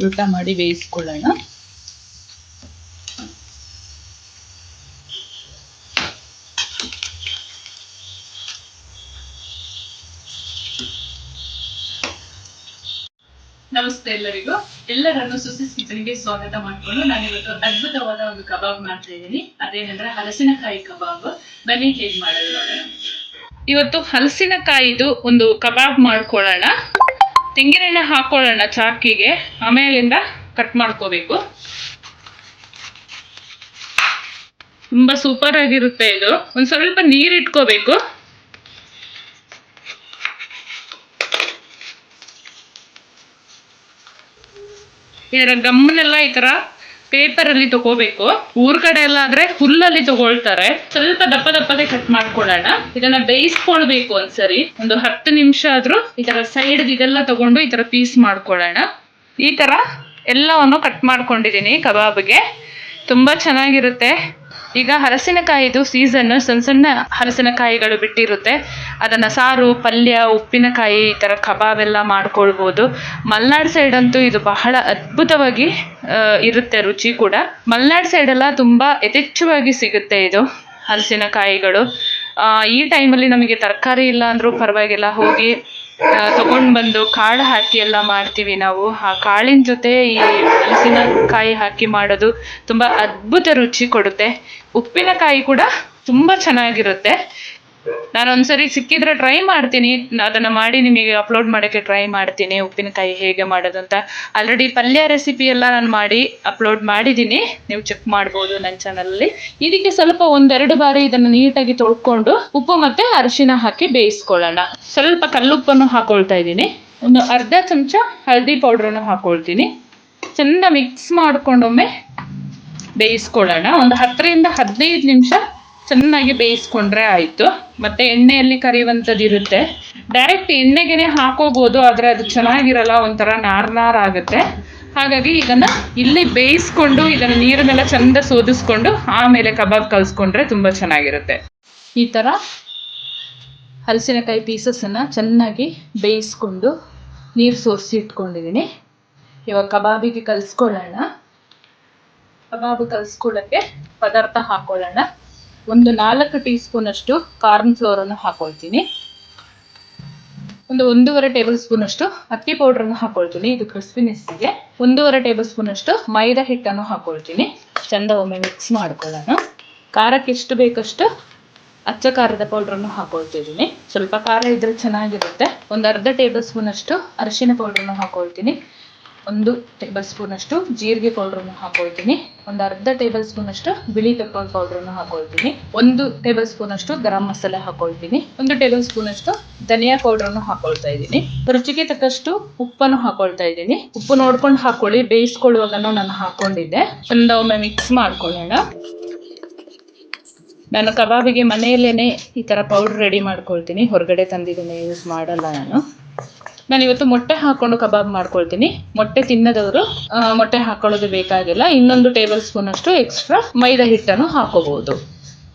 ಉಲ್ಟಾ ಮಾಡಿ ಬೇಯಿಸ್ಕೊಳ್ಳೋಣ. ನಮಸ್ತೆ ಎಲ್ಲರಿಗೂ. ಎಲ್ಲರನ್ನು ಸುಸಿಸ್ ಕಿಚನ್ಗೆ ಸ್ವಾಗತ ಮಾಡ್ಕೊಂಡು ನಾನು ಇವತ್ತು ಅದ್ಭುತವಾದ ಒಂದು ಕಬಾಬ್ ಮಾಡ್ತಾ ಇದ್ದೀನಿ. ಅದೇನಂದ್ರೆ ಹಲಸಿನಕಾಯಿ ಕಬಾಬ್. ಬನ್ನಿ, ಹೇಗೆ ಮಾಡೋದು ಇವತ್ತು ಹಲಸಿನಕಾಯಿದು ಒಂದು ಕಬಾಬ್ ಮಾಡ್ಕೊಳ್ಳೋಣ. ತೆಂಗಿನೆಣ್ಣೆ ಹಾಕೊಳ್ಳೋಣ ಚಾಕಿಗೆ ಆಮೇಲಿಂದ ಕಟ್ ಮಾಡ್ಕೋಬೇಕು. ತುಂಬಾ ಸೂಪರ್ ಆಗಿರುತ್ತೆ ಇದು. ಒಂದ್ ಸ್ವಲ್ಪ ನೀರ್ ಇಟ್ಕೋಬೇಕು. ಇದರ ಗಮ್ಮನೆಲ್ಲ ಈ ತರ ಪೇಪರ್ ಅಲ್ಲಿ ತಗೋಬೇಕು. ಊರ್ ಕಡೆ ಎಲ್ಲ ಆದ್ರೆ ಹುಲ್ಲಲ್ಲಿ ತಗೊಳ್ತಾರೆ. ಸ್ವಲ್ಪ ದಪ್ಪ ದಪ್ಪದೇ ಕಟ್ ಮಾಡ್ಕೊಳ್ಳೋಣ. ಇದನ್ನ ಬೇಯಿಸ್ಕೊಳ್ಬೇಕು ಒಂದ್ಸರಿ. ಒಂದು ಹತ್ತು ನಿಮಿಷ ಆದ್ರೂ ಈ ತರ ಸೈಡ್ ಇದೆಲ್ಲ ತಗೊಂಡು ಈ ತರ ಪೀಸ್ ಮಾಡ್ಕೊಳ್ಳೋಣ. ಈ ತರ ಎಲ್ಲವನ್ನು ಕಟ್ ಮಾಡ್ಕೊಂಡಿದ್ದೀನಿ ಕಬಾಬ್ಗೆ. ತುಂಬಾ ಚೆನ್ನಾಗಿರುತ್ತೆ. ಈಗ ಹಲಸಿನಕಾಯಿದು ಸೀಸನ್ ಸಣ್ಣ ಸಣ್ಣ ಹಲಸಿನಕಾಯಿಗಳು ಬಿಟ್ಟಿರುತ್ತೆ. ಅದನ್ನ ಸಾರು, ಪಲ್ಯ, ಉಪ್ಪಿನಕಾಯಿ ಈ ಥರ ಕಬಾಬ್ ಎಲ್ಲ ಮಾಡ್ಕೊಳ್ಬೋದು. ಮಲ್ನಾಡು ಸೈಡ್ ಅಂತೂ ಇದು ಬಹಳ ಅದ್ಭುತವಾಗಿ ಇರುತ್ತೆ ರುಚಿ ಕೂಡ. ಮಲ್ನಾಡ್ ಸೈಡ್ ತುಂಬ ಯಥೇಚ್ಛವಾಗಿ ಸಿಗುತ್ತೆ ಇದು ಹಲಸಿನಕಾಯಿಗಳು ಈ ಟೈಮಲ್ಲಿ ನಮಗೆ ತರಕಾರಿ ಇಲ್ಲ ಅಂದರೂ ಪರವಾಗಿಲ್ಲ, ಹೋಗಿ ತಗೊಂಡ್ ಬಂದು ಕಾಳು ಹಾಕಿ ಎಲ್ಲ ಮಾಡ್ತೀವಿ ನಾವು. ಆ ಕಾಳಿನ ಜೊತೆ ಈ ಹಲಸಿನಕಾಯಿ ಹಾಕಿ ಮಾಡೋದು ತುಂಬಾ ಅದ್ಭುತ ರುಚಿ ಕೊಡುತ್ತೆ. ಉಪ್ಪಿನಕಾಯಿ ಕೂಡ ತುಂಬಾ ಚೆನ್ನಾಗಿರುತ್ತೆ. ನಾನು ಒಂದ್ಸರಿ ಸಿಕ್ಕಿದ್ರೆ ಟ್ರೈ ಮಾಡ್ತೀನಿ. ಅದನ್ನ ಮಾಡಿ ನಿಮಗೆ ಅಪ್ಲೋಡ್ ಮಾಡೋಕ್ಕೆ ಟ್ರೈ ಮಾಡ್ತೀನಿ. ಉಪ್ಪಿನಕಾಯಿ ಹೇಗೆ ಮಾಡೋದು ಅಂತ. ಆಲ್ರೆಡಿ ಪಲ್ಯ ರೆಸಿಪಿ ಎಲ್ಲ ನಾನು ಮಾಡಿ ಅಪ್ಲೋಡ್ ಮಾಡಿದ್ದೀನಿ. ನೀವು ಚೆಕ್ ಮಾಡ್ಬೋದು ನನ್ನ ಚಾನಲಲ್ಲಿ ಇದಕ್ಕೆ ಸ್ವಲ್ಪ ಒಂದೆರಡು ಬಾರಿ ಇದನ್ನು ನೀಟಾಗಿ ತೊಳ್ಕೊಂಡು ಉಪ್ಪು ಮತ್ತೆ ಅರಿಶಿನ ಹಾಕಿ ಬೇಯಿಸ್ಕೊಳ್ಳೋಣ. ಸ್ವಲ್ಪ ಕಲ್ಲುಪ್ಪನ್ನು ಹಾಕೊಳ್ತಾ ಇದ್ದೀನಿ. ಒಂದು ಅರ್ಧ ಚಮಚ ಹಳದಿ ಪೌಡ್ರನ್ನು ಹಾಕೊಳ್ತೀನಿ. ಚೆಂದ ಮಿಕ್ಸ್ ಮಾಡ್ಕೊಂಡೊಮ್ಮೆ ಬೇಯಿಸ್ಕೊಳ್ಳೋಣ. ಒಂದು ಹತ್ತರಿಂದ ಹದಿನೈದು ನಿಮಿಷ ಚೆನ್ನಾಗಿ ಬೇಯಿಸ್ಕೊಂಡ್ರೆ ಆಯಿತು. ಮತ್ತು ಎಣ್ಣೆಯಲ್ಲಿ ಕರಿಯುವಂಥದ್ದು ಇರುತ್ತೆ. ಡೈರೆಕ್ಟ್ ಎಣ್ಣೆಗೆನೆ ಹಾಕೋಬೋದು, ಆದರೆ ಅದು ಚೆನ್ನಾಗಿರಲ್ಲ, ಒಂಥರ ನಾರ್ ನಾರ್ ಆಗುತ್ತೆ. ಹಾಗಾಗಿ ಇದನ್ನು ಇಲ್ಲಿ ಬೇಯಿಸ್ಕೊಂಡು, ಇದನ್ನು ನೀರನ್ನೆಲ್ಲ ಚೆಂದ ಸೋದಿಸ್ಕೊಂಡು, ಆಮೇಲೆ ಕಬಾಬ್ ಕಲಿಸ್ಕೊಂಡ್ರೆ ತುಂಬ ಚೆನ್ನಾಗಿರುತ್ತೆ. ಈ ಥರ ಹಲಸಿನಕಾಯಿ ಪೀಸಸನ್ನು ಚೆನ್ನಾಗಿ ಬೇಯಿಸ್ಕೊಂಡು ನೀರು ಸೋಸಿ ಇಟ್ಕೊಂಡಿದ್ದೀನಿ ಇವಾಗ ಕಬಾಬಿಗೆ ಕಲಿಸ್ಕೊಳ್ಳೋಣ. ಕಬಾಬ್ ಕಲಿಸ್ಕೊಳ್ಳೋಕ್ಕೆ ಪದಾರ್ಥ ಹಾಕೊಳ್ಳೋಣ. ಒಂದು ನಾಲ್ಕು ಟೀ ಸ್ಪೂನಷ್ಟು ಕಾರ್ನ್ ಫ್ಲೋರನ್ನು ಹಾಕೊಳ್ತೀನಿ. ಒಂದು ಒಂದೂವರೆ ಟೇಬಲ್ ಸ್ಪೂನ್ ಅಷ್ಟು ಅಕ್ಕಿ ಪೌಡರ್ ಅನ್ನು ಹಾಕೊಳ್ತೀನಿ. ಇದು ಕ್ರಿಸ್ಪಿನೆಸ್ಗೆ ಒಂದೂವರೆ ಟೇಬಲ್ ಸ್ಪೂನ್ ಅಷ್ಟು ಮೈದಾ ಹಿಟ್ಟನ್ನು ಹಾಕೊಳ್ತೀನಿ. ಚೆಂದ ಒಮ್ಮೆ ಮಿಕ್ಸ್ ಮಾಡ್ಕೊಳ್ಳೋಣ. ಖಾರಕ್ಕೆ ಎಷ್ಟು ಬೇಕಷ್ಟು ಅಚ್ಚ ಖಾರದ ಪೌಡ್ರನ್ನು ಹಾಕೊಳ್ತಿದ್ದೀನಿ. ಸ್ವಲ್ಪ ಖಾರ ಇದ್ರೆ ಚೆನ್ನಾಗಿರುತ್ತೆ. ಒಂದು ಅರ್ಧ ಟೇಬಲ್ ಸ್ಪೂನ್ ಅಷ್ಟು ಅರಿಶಿನ ಪೌಡ್ರನ್ನು ಹಾಕೊಳ್ತೀನಿ. ಒಂದು ಟೇಬಲ್ ಸ್ಪೂನಷ್ಟು ಜೀರಿಗೆ ಪೌಡ್ರನ್ನು ಹಾಕೊಳ್ತೀನಿ. ಒಂದು ಅರ್ಧ ಟೇಬಲ್ ಸ್ಪೂನಷ್ಟು ಬಿಳಿ ಪೆಪ್ಪರ್ ಪೌಡ್ರನ್ನು ಹಾಕೊಳ್ತೀನಿ. ಒಂದು ಟೇಬಲ್ ಸ್ಪೂನಷ್ಟು ಗರಂ ಮಸಾಲೆ ಹಾಕೊಳ್ತೀನಿ. ಒಂದು ಟೇಬಲ್ ಸ್ಪೂನಷ್ಟು ಧನಿಯಾ ಪೌಡ್ರನ್ನು ಹಾಕೊಳ್ತಾ ಇದ್ದೀನಿ. ರುಚಿಗೆ ತಕ್ಕಷ್ಟು ಉಪ್ಪನ್ನು ಹಾಕೊಳ್ತಾ ಇದ್ದೀನಿ. ಉಪ್ಪು ನೋಡ್ಕೊಂಡು ಹಾಕೊಳ್ಳಿ. ಬೇಯಿಸ್ಕೊಳ್ಳುವಾಗನೂ ನಾನು ಹಾಕೊಂಡಿದ್ದೆ. ಚಂದ ಒಮ್ಮೆ ಮಿಕ್ಸ್ ಮಾಡ್ಕೊಳ್ಳೋಣ. ನಾನು ಕಬಾಬಿಗೆ ಮನೆಯಲ್ಲೇನೆ ಈ ಥರ ಪೌಡ್ರ್ ರೆಡಿ ಮಾಡ್ಕೊಳ್ತೀನಿ. ಹೊರಗಡೆ ತಂದಿದ್ದೀನಿ ಯೂಸ್ ಮಾಡಲ್ಲ ನಾನು. ನಾನು ಇವತ್ತು ಮೊಟ್ಟೆ ಹಾಕೊಂಡು ಕಬಾಬ್ ಮಾಡ್ಕೊಳ್ತೀನಿ. ಮೊಟ್ಟೆ ತಿನ್ನದವರು ಮೊಟ್ಟೆ ಹಾಕೊಳ್ಳೋದು ಬೇಕಾಗಿಲ್ಲ. ಇನ್ನೊಂದು ಟೇಬಲ್ ಸ್ಪೂನ್ ಅಷ್ಟು ಎಕ್ಸ್ಟ್ರಾ ಮೈದಾ ಹಿಟ್ಟನ್ನು ಹಾಕೋಬಹುದು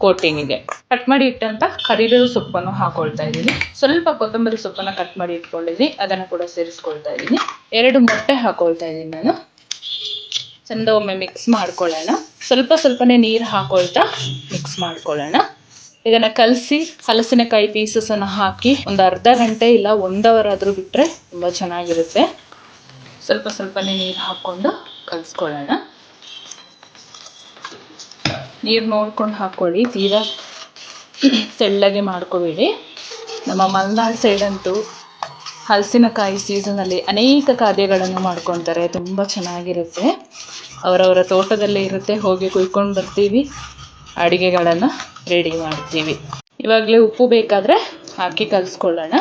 ಕೋಟಿಂಗಿಗೆ. ಕಟ್ ಮಾಡಿ ಇಟ್ಟಂತ ಕರಿಬೇವು ಸೊಪ್ಪನ್ನು ಹಾಕೊಳ್ತಾ ಇದ್ದೀನಿ. ಸ್ವಲ್ಪ ಕೊತ್ತಂಬರಿ ಸೊಪ್ಪನ್ನು ಕಟ್ ಮಾಡಿ ಇಟ್ಕೊಂಡಿದ್ದೀನಿ. ಅದನ್ನು ಕೂಡ ಸೇರಿಸ್ಕೊಳ್ತಾ ಇದ್ದೀನಿ. ಎರಡು ಮೊಟ್ಟೆ ಹಾಕೊಳ್ತಾ ಇದ್ದೀನಿ ನಾನು. ಚಂದ ಒಮ್ಮೆ ಮಿಕ್ಸ್ ಮಾಡ್ಕೊಳ್ಳೋಣ. ಸ್ವಲ್ಪ ಸ್ವಲ್ಪನೇ ನೀರು ಹಾಕೊಳ್ತಾ ಮಿಕ್ಸ್ ಮಾಡ್ಕೊಳ್ಳೋಣ. ಇದನ್ನ ಕಲಸಿ ಹಲಸಿನಕಾಯಿ ಪೀಸಸ್ ಅನ್ನ ಹಾಕಿ ಒಂದು ಅರ್ಧ ಗಂಟೆ ಇಲ್ಲ ಒಂದು ಅವರ್ ಆದ್ರೂ ಬಿಟ್ರೆ ತುಂಬಾ ಚೆನ್ನಾಗಿರುತ್ತೆ. ಸ್ವಲ್ಪ ಸ್ವಲ್ಪನೇ ನೀರು ಹಾಕೊಂಡು ಕಲಿಸ್ಕೊಳ್ಳೋಣ. ನೀರು ನೋಡ್ಕೊಂಡು ಹಾಕೊಳ್ಳಿ, ತೀರಾ ತೆಳ್ಳಗೆ ಮಾಡ್ಕೋಬೇಡಿ. ನಮ್ಮ ಮಲ್ನಾಡ್ ಸೈಡ್ ಅಂತೂ ಹಲಸಿನಕಾಯಿ ಸೀಸನಲ್ಲಿ ಅನೇಕ ಖಾದ್ಯಗಳನ್ನು ಮಾಡ್ಕೊತಾರೆ, ತುಂಬ ಚೆನ್ನಾಗಿರುತ್ತೆ. ಅವರವರ ತೋಟದಲ್ಲೇ ಇರುತ್ತೆ, ಹೋಗಿ ಕುಯ್ಕೊಂಡು ಬರ್ತೀವಿ. ಅಡಿಗೆಗಳನ್ನು ರೆಡಿ ಮಾಡ್ತೀವಿ. ಇವಾಗಲೇ ಉಪ್ಪು ಬೇಕಾದರೆ ಹಾಕಿ ಕಲಿಸ್ಕೊಳ್ಳೋಣ.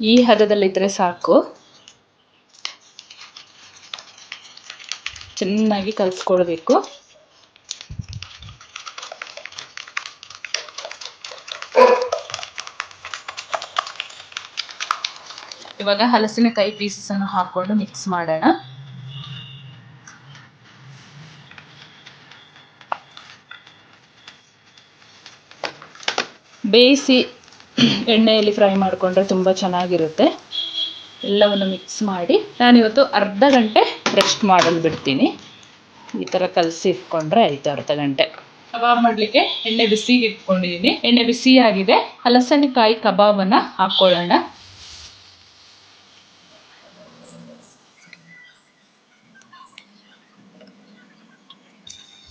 ಈ ಹದದಲ್ಲಿದ್ದರೆ ಸಾಕು. ಚೆನ್ನಾಗಿ ಕಲಿಸ್ಕೊಳ್ಬೇಕು. ಇವಾಗ ಹಲಸಿನಕಾಯಿ ಪೀಸಸ್ ಅನ್ನು ಹಾಕೊಂಡು ಮಿಕ್ಸ್ ಮಾಡೋಣ. ಬೇಯಿಸಿ ಎಣ್ಣೆಯಲ್ಲಿ ಫ್ರೈ ಮಾಡಿಕೊಂಡ್ರೆ ತುಂಬ ಚೆನ್ನಾಗಿರುತ್ತೆ. ಎಲ್ಲವನ್ನು ಮಿಕ್ಸ್ ಮಾಡಿ ನಾನಿವತ್ತು ಅರ್ಧ ಗಂಟೆ ರೆಸ್ಟ್ ಮಾಡಲು ಬಿಡ್ತೀನಿ. ಈ ಥರ ಕಲಸಿ ಇಟ್ಕೊಂಡ್ರೆ ಆಯಿತು ಅರ್ಧ ಗಂಟೆ. ಕಬಾಬ್ ಮಾಡಲಿಕ್ಕೆ ಎಣ್ಣೆ ಬಿಸಿ ಇಟ್ಕೊಂಡಿದ್ದೀನಿ ಎಣ್ಣೆ ಬಿಸಿ ಆಗಿದೆ ಕಬಾಬನ್ನು ಹಾಕ್ಕೊಳ್ಳೋಣ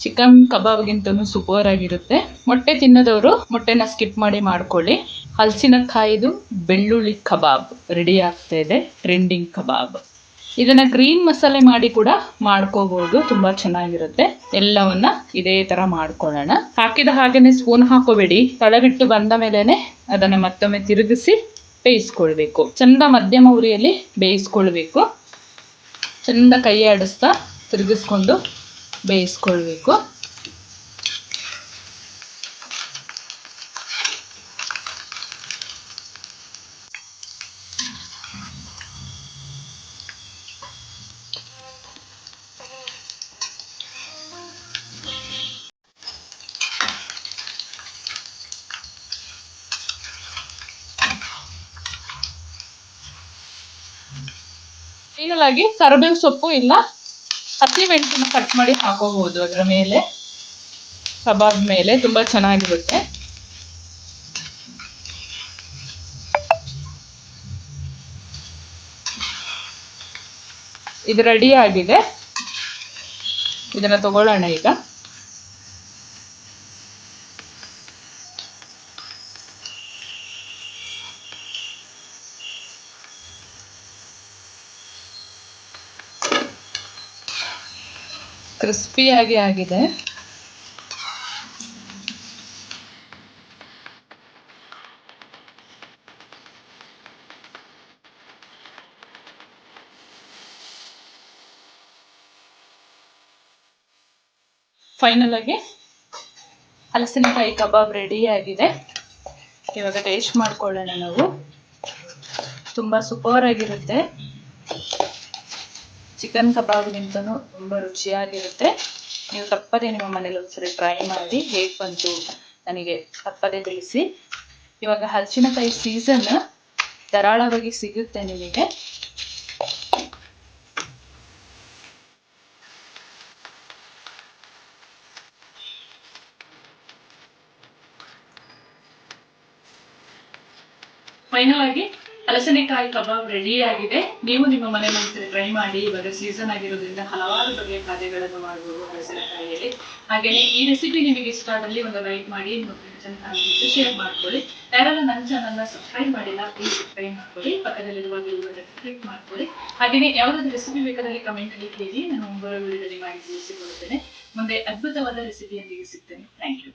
ಚಿಕನ್ ಕಬಾಬ್ಗಿಂತನೂ ಸೂಪರ್ ಆಗಿರುತ್ತೆ ಮೊಟ್ಟೆ ತಿನ್ನೋದವರು ಮೊಟ್ಟೆನ ಸ್ಕಿಪ್ ಮಾಡಿ ಮಾಡ್ಕೊಳ್ಳಿ. ಹಲಸಿನಕಾಯಿದು ಬೆಳ್ಳುಳ್ಳಿ ಕಬಾಬ್ ರೆಡಿ ಆಗ್ತಾ ಇದೆ ಟ್ರೆಂಡಿಂಗ್ ಕಬಾಬ್. ಇದನ್ನ ಗ್ರೀನ್ ಮಸಾಲೆ ಮಾಡಿ ಕೂಡ ಮಾಡ್ಕೋಬಹುದು ತುಂಬಾ ಚೆನ್ನಾಗಿರುತ್ತೆ. ಎಲ್ಲವನ್ನ ಇದೇ ತರ ಮಾಡ್ಕೊಳ್ಳೋಣ. ಹಾಕಿದ ಹಾಗೇನೆ ಸ್ಪೂನ್ ಹಾಕೋಬೇಡಿ. ತಳಬಿಟ್ಟು ಬಂದ ಮೇಲೆನೆ ಅದನ್ನ ಮತ್ತೊಮ್ಮೆ ತಿರುಗಿಸಿ ಬೇಯಿಸ್ಕೊಳ್ಬೇಕು. ಚಂದ ಮಧ್ಯಮ ಉರಿಯಲ್ಲಿ ಬೇಯಿಸ್ಕೊಳ್ಬೇಕು. ಚಂದ ಕೈ ಆಡಿಸ್ತಾ ತಿರುಗಿಸ್ಕೊಂಡು ಬೇಯಿಸ್ಕೊಳ್ಬೇಕು ಫೈನಲ್ ಆಗಿ ಕರಿಬೇವು ಸೊಪ್ಪು ಇಲ್ಲ ಹಸಿ ಮೆಣಸನ್ನ ಕಟ್ ಮಾಡಿ ಹಾಕೋಬಹುದು ಅದರ ಮೇಲೆ. ಕಬಾಬ್ ಮೇಲೆ ತುಂಬಾ ಚೆನ್ನಾಗಿರುತ್ತೆ. ಇದು ರೆಡಿ ಆಗಿದೆ. ಇದನ್ನ ತಗೊಳ್ಳೋಣ ಈಗ. ಕ್ರಿಸ್ಪಿಯಾಗಿ ಆಗಿದೆ. ಫೈನಲ್ ಆಗಿ ಹಲಸಿನಕಾಯಿ ಕಬಾಬ್ ರೆಡಿ ಆಗಿದೆ. ಇವಾಗ ಟೇಸ್ಟ್ ಮಾಡ್ಕೊಳ್ಳೋಣ ನಾವು. ತುಂಬ ಸೂಪರ್ ಆಗಿರುತ್ತೆ. ಚಿಕನ್ ಕಬಾಬ್ಗಿಂತನೂ ತುಂಬ ರುಚಿಯಾಗಿರುತ್ತೆ. ನೀವು ತಪ್ಪದೆ ನಿಮ್ಮ ಮನೇಲಿ ಒಂದ್ಸರಿ ಟ್ರೈ ಮಾಡಿ ಹೇಗೆ ಬಂತು ನನಗೆ ತಪ್ಪದೆ ತಿಳಿಸಿ. ಇವಾಗ ಹಲಸಿನಕಾಯಿ ಸೀಸನ್ ಧಾರಾಳವಾಗಿ ಸಿಗುತ್ತೆ ನಿಮಗೆ. ಫೈನಲ್ ಆಗಿ ಹಲಸಿನಕಾಯಿ ಕಬಾಬ್ ರೆಡಿ ಆಗಿದೆ. ನೀವು ನಿಮ್ಮ ಮನೆಯಲ್ಲಿ ಟ್ರೈ ಮಾಡಿ, ಇವಾಗ ಸೀಸನ್ ಆಗಿರೋದ್ರಿಂದ ಹಲವಾರು ಬಗೆಯ ಖಾದ್ಯಗಳನ್ನು ಮಾಡಬಹುದು ಹಲಸಿನಕಾಯಿಯಲ್ಲಿ ಹಾಗೆಯೇ ಈ ರೆಸಿಪಿ ನಿಮಗೆ ಇಷ್ಟ ಆದಲ್ಲಿ ಒಂದು ಲೈಕ್ ಮಾಡಿ, ನಿಮ್ಮ ಫ್ರೆಂಡ್ಸ್ ಶೇರ್ ಮಾಡ್ಕೊಳ್ಳಿ. ಯಾರೆಲ್ಲ ನನ್ನ ಚಾನಲ್ನ ಸಬ್ಸ್ಕ್ರೈಬ್ ಮಾಡಿಲ್ಲ ಪ್ಲೀಸ್ ಸಬ್ಸ್ಕ್ರೈಬ್ ಮಾಡ್ಕೊಳ್ಳಿ. ಪಕ್ಕದಲ್ಲಿರುವ ಕ್ಲಿಕ್ ಮಾಡ್ಕೊಳ್ಳಿ. ಹಾಗೆಯೇ ಯಾವುದಾದ್ರು ರೆಸಿಪಿ ಬೇಕಾದಲ್ಲಿ ಕಮೆಂಟ್ ಅಲ್ಲಿ ಕೇಳಿ, ನಾನು ಮುಂಬರುವ ವಿಡಿಯೋದಲ್ಲಿ ಮಾಡಿ ತಿಳಿಸಿಕೊಡುತ್ತೇನೆ. ಮುಂದೆ ಅದ್ಭುತವಾದ ರೆಸಿಪಿಯೊಂದಿಗೆ ಸಿಗ್ತೇನೆ. Thank you